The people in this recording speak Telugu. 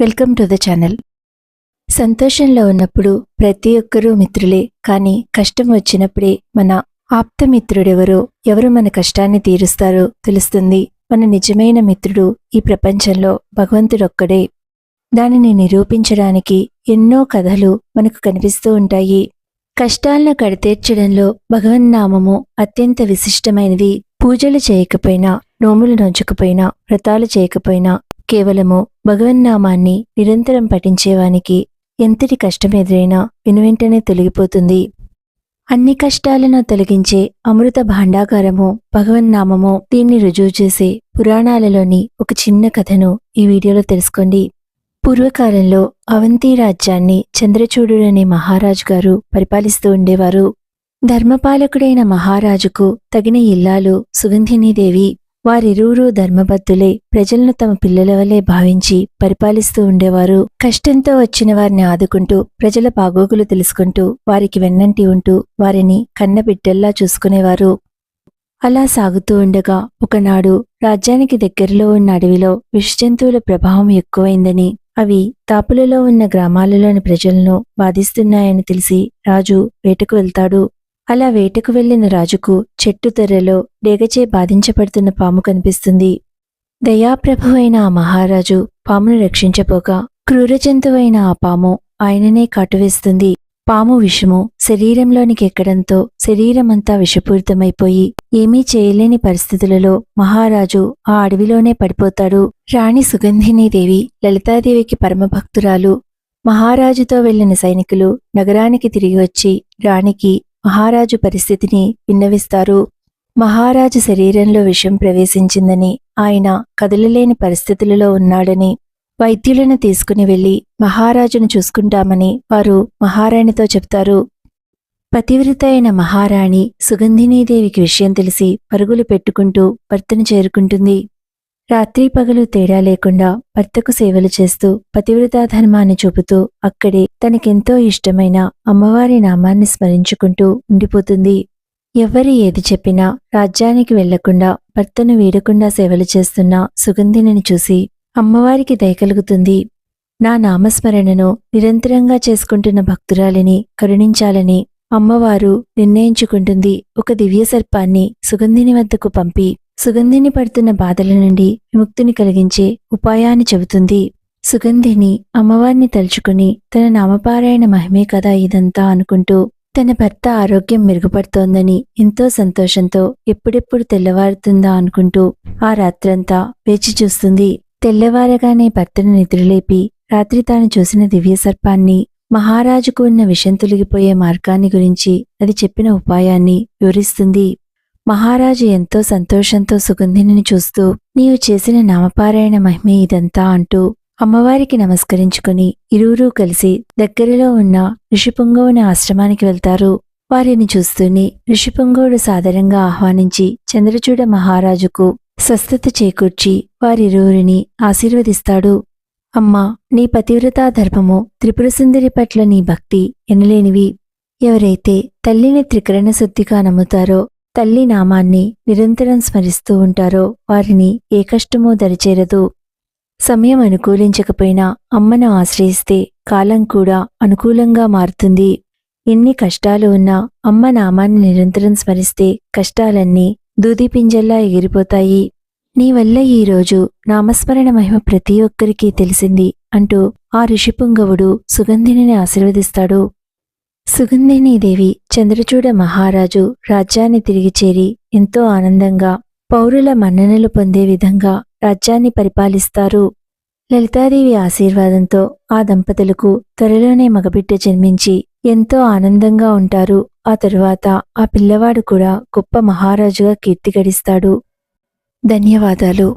Welcome to the channel. సంతోషంలో ఉన్నప్పుడు ప్రతి ఒక్కరూ మిత్రులే కానీ కష్టం వచ్చినప్పుడే మన ఆప్తమిత్రుడెవరో ఎవరు మన కష్టాన్ని తీరుస్తారో తెలుస్తుంది. మన నిజమైన మిత్రుడు ఈ ప్రపంచంలో భగవంతుడొక్కడే. దానిని నిరూపించడానికి ఎన్నో కథలు మనకు కనిపిస్తూ ఉంటాయి. కష్టాలను కడితేర్చడంలో భగవన్నామము అత్యంత విశిష్టమైనది. పూజలు చేయకపోయినా నోములు నొంచకపోయినా వ్రతాలు చేయకపోయినా కేవలము భగవన్నామాన్ని నిరంతరం పఠించేవానికి ఎంతటి కష్టమెదురైనా వెనువెంటనే తొలగిపోతుంది. అన్ని కష్టాలను తొలగించే అమృత భాండాగారము భగవన్నామము దీన్ని రుజువు చేసే పురాణాలలోని ఒక చిన్న కథను ఈ వీడియోలో తెలుసుకోండి. పూర్వకాలంలో అవంతి రాజ్యాన్ని చంద్రచూడుడనే మహారాజు గారు పరిపాలిస్తూ ఉండేవారు. ధర్మపాలకుడైన మహారాజుకు తగిన ఇల్లాలు సుగంధినీదేవి వారిరువురూ ధర్మబద్ధులై ప్రజలను తమ పిల్లల వలె భావించి పరిపాలిస్తూ ఉండేవారు. కష్టంతో వచ్చిన వారిని ఆదుకుంటూ ప్రజల బాగోగులు తెలుసుకుంటూ వారికి వెన్నంటి ఉంటూ వారిని కన్నబిడ్డల్లా చూసుకునేవారు. అలా సాగుతూ ఉండగా ఒకనాడు రాజ్యానికి దగ్గరలో ఉన్న అడవిలో విషజంతువుల ప్రభావం ఎక్కువైందని అవి తాపులలో ఉన్న గ్రామాలలోని ప్రజలను బాధిస్తున్నాయని తెలిసి రాజు వేటకు వెళ్తాడు. అలా వేటకు వెళ్ళిన రాజుకు చెట్టు తెర్రలో డేగచే బాధించబడుతున్న పాము కనిపిస్తుంది. దయాప్రభు అయిన ఆ మహారాజు పామును రక్షించపోగా క్రూర జంతువైన ఆ పాము ఆయననే కాటువేస్తుంది. పాము విషము శరీరంలోనికి ఎక్కడంతో శరీరమంతా విషపూరితమైపోయి ఏమీ చేయలేని పరిస్థితులలో మహారాజు ఆ అడవిలోనే పడిపోతాడు. రాణి సుగంధినీదేవి లలితాదేవికి పరమభక్తురాలు మహారాజుతో వెళ్ళిన సైనికులు నగరానికి తిరిగి వచ్చి రాణికి మహారాజు పరిస్థితిని విన్నవిస్తారు. మహారాజు శరీరంలో విషం ప్రవేశించిందని ఆయన కదలలేని పరిస్థితులలో ఉన్నాడని వైద్యులను తీసుకుని వెళ్ళి మహారాజును చూసుకుంటామని వారు మహారాణితో చెప్తారు. పతివ్రత అయిన మహారాణి సుగంధినీదేవికి విషయం తెలిసి పరుగులు పెట్టుకుంటూ భర్తను చేరుకుంటుంది. రాత్రి పగలు తేడా లేకుండా భర్తకు సేవలు చేస్తూ పతివ్రతా ధర్మాన్ని చూపుతూ అక్కడే తనకెంతో ఇష్టమైన అమ్మవారి నామాన్ని స్మరించుకుంటూ ఉండిపోతుంది. ఎవరి ఏది చెప్పినా రాజ్యానికి వెళ్ళకుండా భర్తను వీడకుండా సేవలు చేస్తున్న సుగంధిని చూసి అమ్మవారికి దయ కలుగుతుంది. నా నామస్మరణను నిరంతరంగా చేసుకుంటున్న భక్తురాలిని కరుణించాలని అమ్మవారు నిర్ణయించుకుంటుంది. ఒక దివ్య సర్పాన్ని సుగంధిని వద్దకు పంపి సుగంధిని పడుతున్న బాధల నుండి విముక్తిని కలిగించే ఉపాయాన్ని చెబుతుంది. సుగంధిని అమ్మవారిని తలుచుకుని తన నామపారాయణ మహిమే కదా ఇదంతా అనుకుంటూ తన భర్త ఆరోగ్యం మెరుగుపడుతోందని ఎంతో సంతోషంతో ఎప్పుడెప్పుడు తెల్లవారుతుందా అనుకుంటూ ఆ రాత్రంతా వేచి చూస్తుంది. తెల్లవారగానే భర్తను నిద్రలేపి రాత్రి తాను చూసిన దివ్య సర్పాన్ని మహారాజుకు ఉన్న విషం తొలగిపోయే మార్గాన్ని గురించి అది చెప్పిన ఉపాయాన్ని వివరిస్తుంది. మహారాజు ఎంతో సంతోషంతో సుగంధిని చూస్తూ నీవు చేసిన నామపారాయణ మహిమే ఇదంతా అంటూ అమ్మవారికి నమస్కరించుకుని ఇరువురూ కలిసి దగ్గరలో ఉన్న ఋషిపుంగవుని ఆశ్రమానికి వెళ్తారు. వారిని చూస్తూనే ఋషిపుంగవుడు సాదరంగా ఆహ్వానించి చంద్రచూడ మహారాజుకు స్వస్థత చేకూర్చి వారిరువురిని ఆశీర్వదిస్తాడు. అమ్మా నీ పతివ్రతా ధర్మము త్రిపురసుందరి పట్ల నీ భక్తి ఎనలేనివి. ఎవరైతే తల్లిని త్రికరణ శుద్ధిగా నమ్ముతారో తల్లి నామాన్ని నిరంతరం స్మరిస్తూ ఉంటారో వారిని ఏ కష్టమూ దరిచేరదు. సమయం అనుకూలించకపోయినా అమ్మను ఆశ్రయిస్తే కాలం కూడా అనుకూలంగా మారుతుంది. ఎన్ని కష్టాలు ఉన్నా అమ్మ నామాన్ని నిరంతరం స్మరిస్తే కష్టాలన్నీ దూదిపింజల్లా ఎగిరిపోతాయి. నీ వల్ల ఈరోజు నామస్మరణ మహిమ ప్రతి ఒక్కరికి తెలిసింది అంటూ ఆ ఋషిపుంగవుడు సుగంధిని ఆశీర్వదిస్తాడు. సుగంధినీదేవి చంద్రచూడ మహారాజు రాజ్యాన్ని తిరిగి చేరి ఎంతో ఆనందంగా పౌరుల మన్ననలు పొందే విధంగా రాజ్యాన్ని పరిపాలిస్తారు. లలితాదేవి ఆశీర్వాదంతో ఆ దంపతులకు త్వరలోనే మగబిడ్డ జన్మించి ఎంతో ఆనందంగా ఉంటారు. ఆ తరువాత ఆ పిల్లవాడు కూడా గొప్ప మహారాజుగా కీర్తి గడిస్తాడు. ధన్యవాదాలు.